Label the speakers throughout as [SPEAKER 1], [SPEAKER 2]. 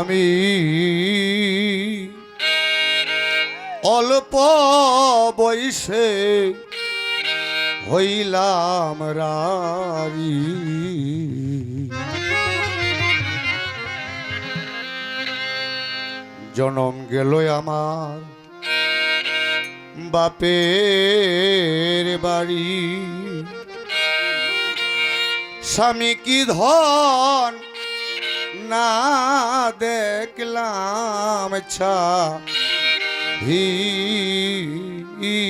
[SPEAKER 1] আমি। অল্প বয়সে হইলাম রারি জনম গেল আমার বাপের বাড়ি। স্বামী কি ধন না দেখলাম ছা হিয়ারি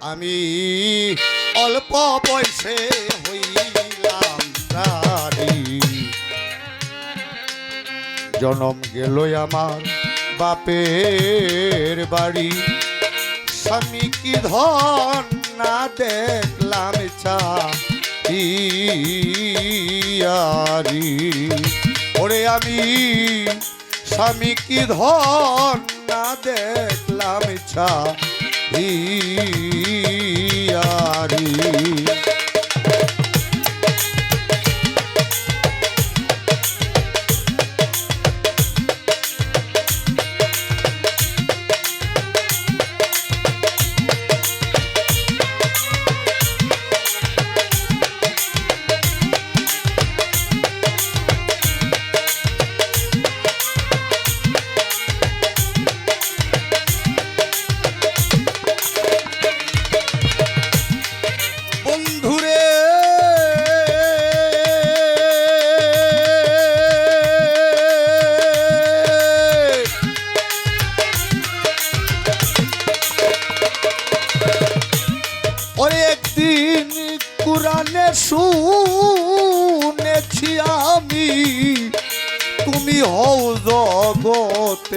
[SPEAKER 1] আমি অল্প বয়সে হইলাম জনম গেল আমার বাপের বাড়ি। স্বামী কি ধন না দেখলাম ওরে আমি, স্বামী কি ধন না দেখলাম চা ইয়ারি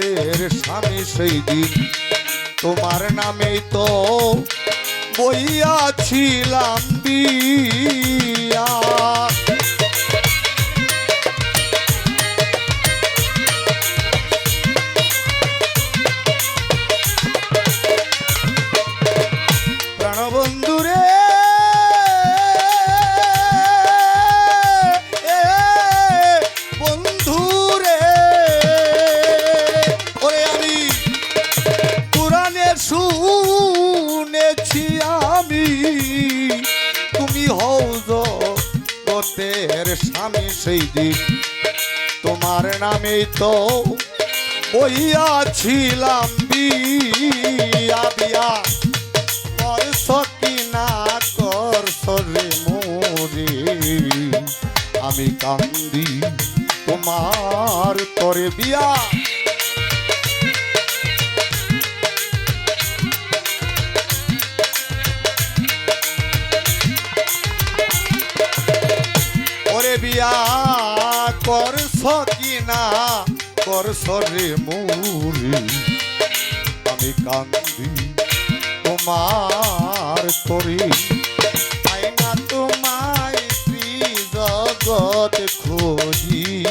[SPEAKER 1] জগতের স্বামী সেই দিন। তোমার নামেই তো বইয়াছিলাম বিয়া তোমার নামে তো বইয়াছিলাম বিয়া কি না রে মোরে। আমি কান্দি তোমার করে বিয়া। করছ রে মুরি। আমি কান্দি তোমার তরি। পাই না তোমায় জগৎ খোঁজি।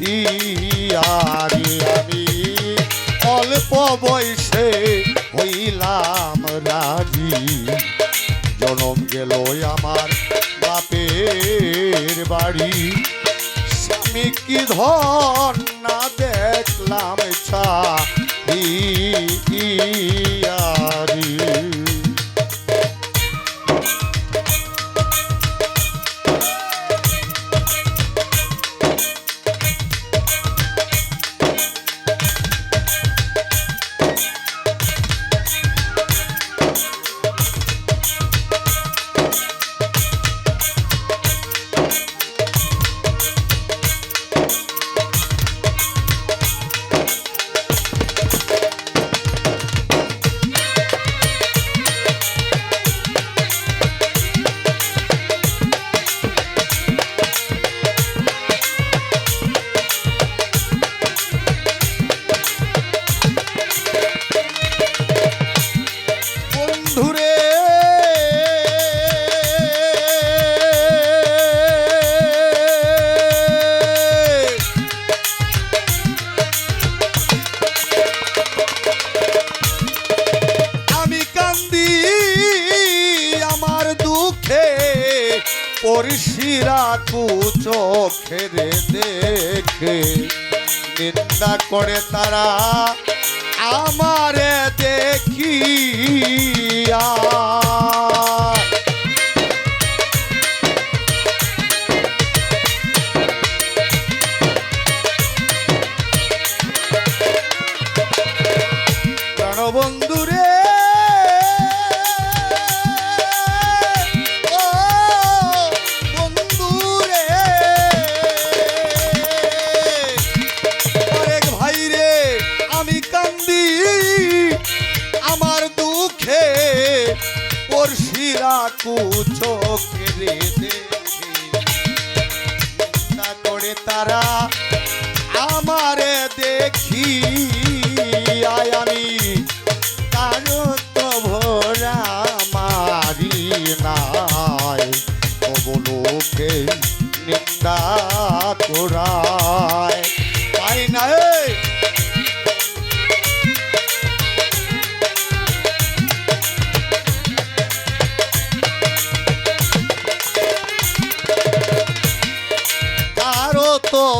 [SPEAKER 1] ইয়ারি আমি অল্প বয়সে হইলাম রাজি। জনম গেল আমার বাপের বাড়ি। স্বামী কি ধন না দেখলাম ছা পড়শিরা চোখের দেখে। নিন্দা করে তারা আমারে দেখিয়া। রে দেখে করে তারা দেখি আয় আমি। তো ভরা মারি নাই কবলোকে নিন্দা করায়।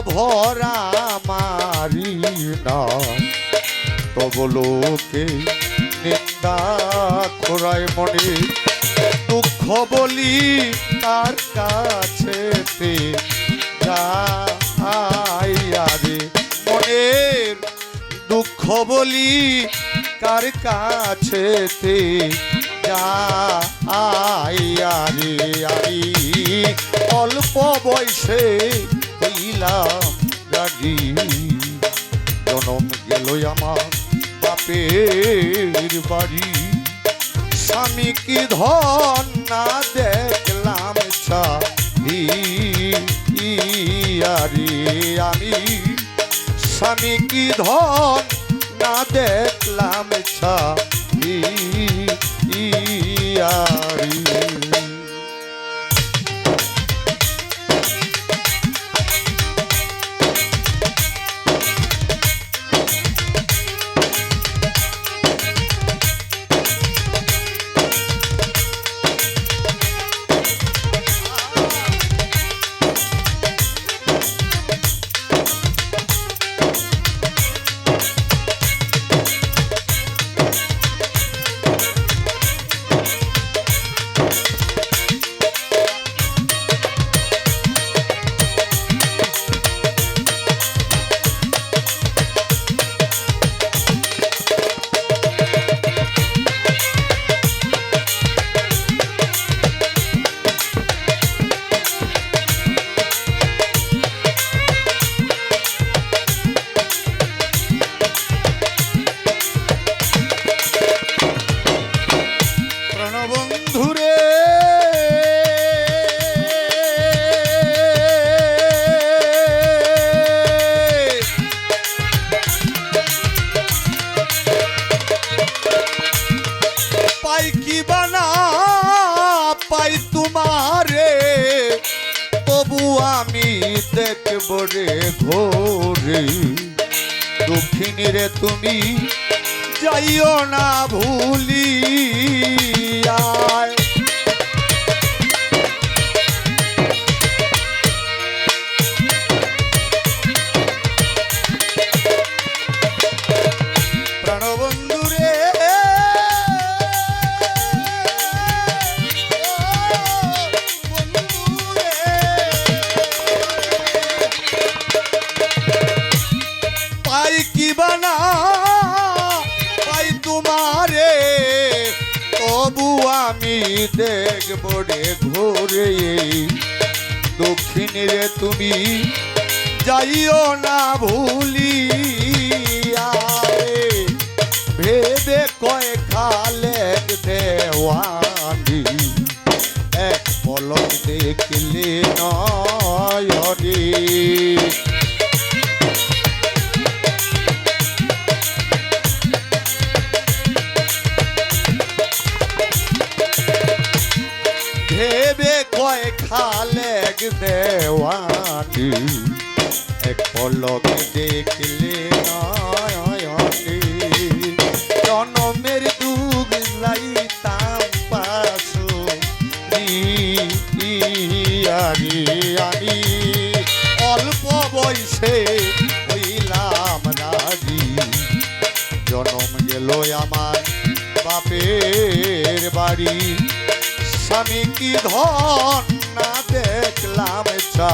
[SPEAKER 1] ভরা মারি না। তব লোকে নিন্দা খোরায় মনে, দুঃখ বলি তার কাছে যাইয়ারে মনের, দুঃখ বলি কার কাছে যাইয়ারে আমি অল্প বয়সে হইলাম রাজি জনম গেল আমার বাপের বাড়ি। স্বামী কি ধন না দেখলাম ছাড়ি আমি, স্বামী কি ধন না দেখলাম ছাড়ি প্রাণবন্ধুরে দেখব রে ঘোরে। দক্ষিণীরে তুমি যাইও না ভুলি আমি দেখব রে ঘোরে। দক্ষিণে রে তুমি যাইও না ভুলি ভেবে কয় খালে দেওয়ানি। এক পলক দেখলে নয়নি স্বামী কি ধন না দেখলাম চা